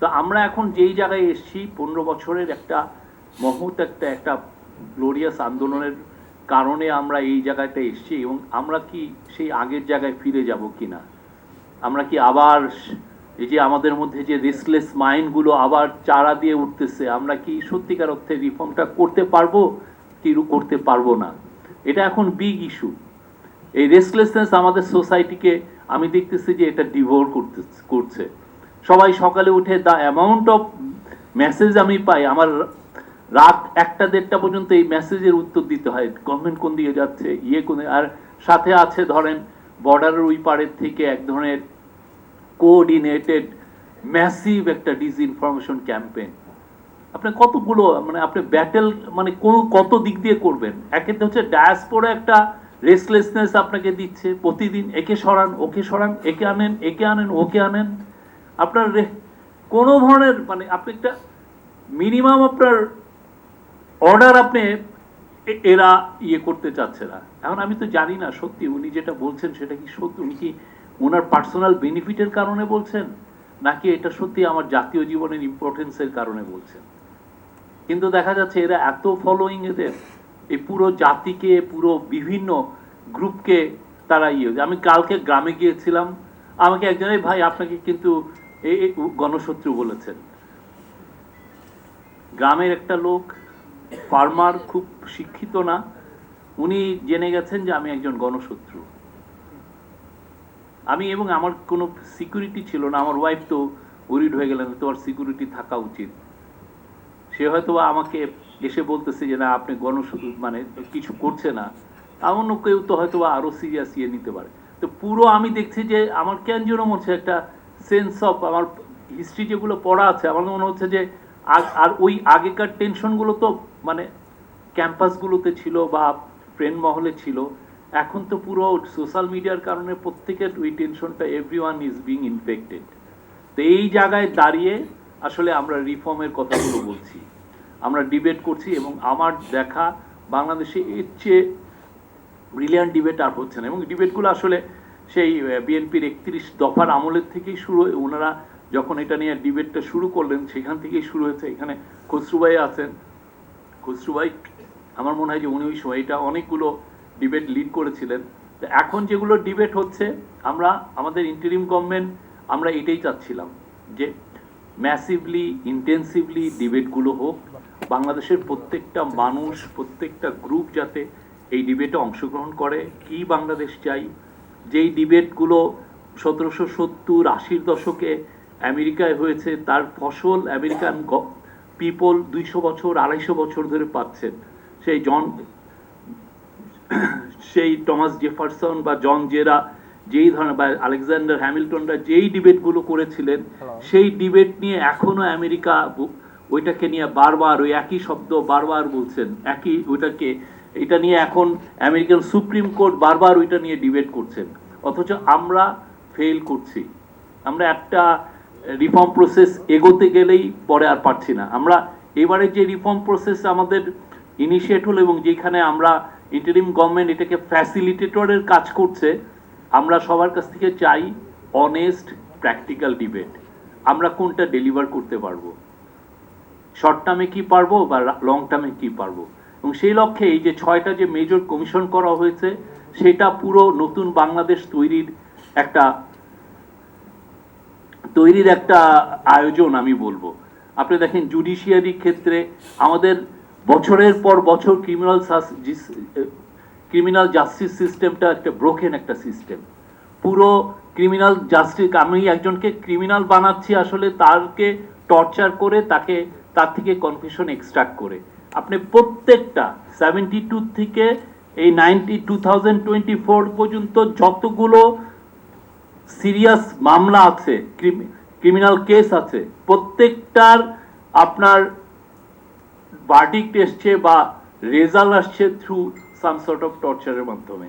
তো আমরা এখন যেই জায়গায় এসেছি, পনেরো বছরের একটা মহৎ একটা একটা গ্লোরিয়াস আন্দোলনের কারণে আমরা এই জায়গাটা এসেছি এবং আমরা কি সেই আগের জায়গায় ফিরে যাব কিনা? আমরা কি আবার এই যে আমাদের মধ্যে যে রেসলেস মাইন্ডগুলো আবার চারা দিয়ে উঠতেছে, আমরা কি সত্যিকার অর্থে রিফর্মটা করতে পারব, কি করতে পারব না? এটা এখন বিগ ইস্যু এই রেসলেসনেস আমাদের সোসাইটিকে আমি দেখতেছি যে এটা ডিভোর করতে করছে। সবাই সকালে উঠে দ্য অ্যামাউন্ট অফ মেসেজ আমি পাই, আমার রাত একটা, দেড়টা পর্যন্ত এই মেসেজের উত্তর দিতে হয় গভর্নমেন্ট কোন দিকে যাচ্ছে ইয়ে কোন আর সাথে আছে ধরেন বর্ডারের ওই পাড়ের থেকে এক ধরনের কোঅর্ডিনেটেড ম্যাসিভ একটা ডিসইনফরমেশন ক্যাম্পেইন আপনি কতগুলো মানে আপনি ব্যাটেল মানে কোন, কত দিক দিয়ে করবেন? একে হচ্ছে ডায়াসপোরা একটা রেসলেসনেস আপনাকে দিচ্ছে প্রতিদিন, একে সরান, ওকে সরান, একে আনেন একে আনেন, ওকে আনেন। আপনার কোনো ধরনের মানে আপনি একটা মিনিমাম আপনার অর্ডার আপনি এরা ইয়ে করতে চাচ্ছে না। এখন আমি তো জানি না, সত্যি উনি যেটা বলছেন সেটা কি সত্যি? উনি কি ওনার পার্সোনাল বেনিফিটের কারণে বলছেন? নাকি এটা সত্যি আমার জাতীয় জীবনের ইম্পর্টেন্সের কারণে বলছেন? কিন্তু দেখা যাচ্ছে এরা এত ফলোয়িং এদের, এই পুরো জাতিকে, পুরো বিভিন্ন গ্রুপকে তারা ইয়ে আমি কালকে গ্রামে গিয়েছিলাম, আমাকে একজন "এই ভাই, আপনাকে কিন্তু এই গণশত্রু বলেছেন। গ্রামের একটা লোক, ফার্মার, খুব শিক্ষিত না, উনি জেনে গেছেন যে আমি একজন গণশত্রু। আমি এবং আমার কোনো সিকিউরিটি ছিল না, আমার ওয়াইফ তো ওরিড হয়ে গেলেন, তোমার সিকিউরিটি থাকা উচিত। সে হয়তো আমাকে এসে বলতেছে যে, না, আপনি গণশত্রু মানে কিছু করছে না। এমন কেউ তো হয়তো বা আরও সিরিয়াস ইয়ে নিতে পারে। তো পুরো আমি দেখছি যে আমার কেন যেন মনে হচ্ছে একটা সেন্স অফ আমার হিস্ট্রি যেগুলো পড়া আছে, আমার মনে হচ্ছে যে আর- ওই আগেকার টেনশনগুলো তো মানে ক্যাম্পাসগুলোতে ছিল বা ফ্রেন্ড মহলে ছিল, এখন তো পুরো সোশ্যাল মিডিয়ার কারণে প্রত্যেকের ওই টেনশনটা every one is being infected তো এই জায়গায় দাঁড়িয়ে আসলে আমরা রিফর্মের কথাগুলো বলছি। আমরা ডিবেট করছি এবং আমার দেখা বাংলাদেশে এর চেয়ে ব্রিলিয়ান্ট ডিবেট আর হচ্ছে না এবং ডিবেটগুলো আসলে সেই বিএনপির একত্রিশ দফার আমলের থেকেই শুরু হয়ে ওনারা যখন এটা নিয়ে ডিবেটটা শুরু করলেন, সেখান থেকেই শুরু হয়েছে। এখানে খসরুভাই আছেন। খসরুভাই আমার মনে হয় যে উনি ওই সময়টা অনেকগুলো ডিবেট লিড করেছিলেন। তো এখন যেগুলো ডিবেট হচ্ছে, আমরা, আমাদের ইন্টারিম গভর্নমেন্ট, আমরা এটাই চাচ্ছিলাম যে ম্যাসিভলি ইন্টেন্সিভলি ডিবেটগুলো হোক, বাংলাদেশের প্রত্যেকটা মানুষ, প্রত্যেকটা গ্রুপ যাতে এই ডিবেটে অংশগ্রহণ করে, কি বাংলাদেশ চাই যেই ডিবেটগুলো সতেরোশো সত্তর আশির দশকে আমেরিকায় হয়েছে তার ফসল আমেরিকান পিপল দুইশো বছর আড়াইশো বছর ধরে পাচ্ছেন। সেই জন সেই টমাস জেফারসন বা জন জেরা যেই ধরনের বা আলেকজান্ডার হ্যামিল্টনরা যেই ডিবেটগুলো করেছিলেন সেই ডিবেট নিয়ে এখনও আমেরিকা ওইটাকে নিয়ে বারবার ওই একই শব্দ বারবার বলছেন। একই ওইটাকে এটা নিয়ে এখন আমেরিকান সুপ্রিম কোর্ট বারবার ওইটা নিয়ে ডিবেট করছেন। অথচ আমরা ফেল করছি। আমরা একটা রিফর্ম প্রসেস এগোতে গেলেই পরে আর পারছি না। আমরা এবারে যে রিফর্ম প্রসেস আমাদের ইনিশিয়েট হলো এবং যেখানে আমরা ইন্টারিম গভর্নমেন্ট এটাকে ফ্যাসিলিটেটরের কাজ করছে, আমরা সবার কাছ থেকে চাই অনেস্ট প্র্যাকটিক্যাল ডিবেট আমরা কোনটা ডেলিভার করতে পারব? শর্ট টার্মে কি পারব বা লং টার্মে কি পারব? এবং সেই লক্ষ্যে এই যে ছয়টা যে মেজর কমিশন করা হয়েছে, সেটা পুরো নতুন বাংলাদেশ তৈরির একটা তৈরির একটা আয়োজন আমি বলব। আপনি দেখেন জুডিশিয়ারি ক্ষেত্রে আমাদের বছরের পর বছর ক্রিমিনাল ক্রিমিনাল জাস্টিস সিস্টেমটা একটা ব্রোকেন একটা সিস্টেম পুরো ক্রিমিনাল জাস্টিস আমি একজনকে ক্রিমিনাল বানাচ্ছি আসলে তারকে টর্চার করে তাকে, তার থেকে কনফিউশন এক্সট্রাক্ট করে। আপনি প্রত্যেকটা সেভেন্টি টু থেকে এই ninety two thousand twenty four পর্যন্ত যতগুলো সিরিয়াস মামলা আছে ক্রিমিনাল কেস আছে, প্রত্যেকটার আপনার ভার্ডিক্ট এসছে বা রেজাল্ট আসছে থ্রু সাম সর্ট অফ টর্চারের মাধ্যমে।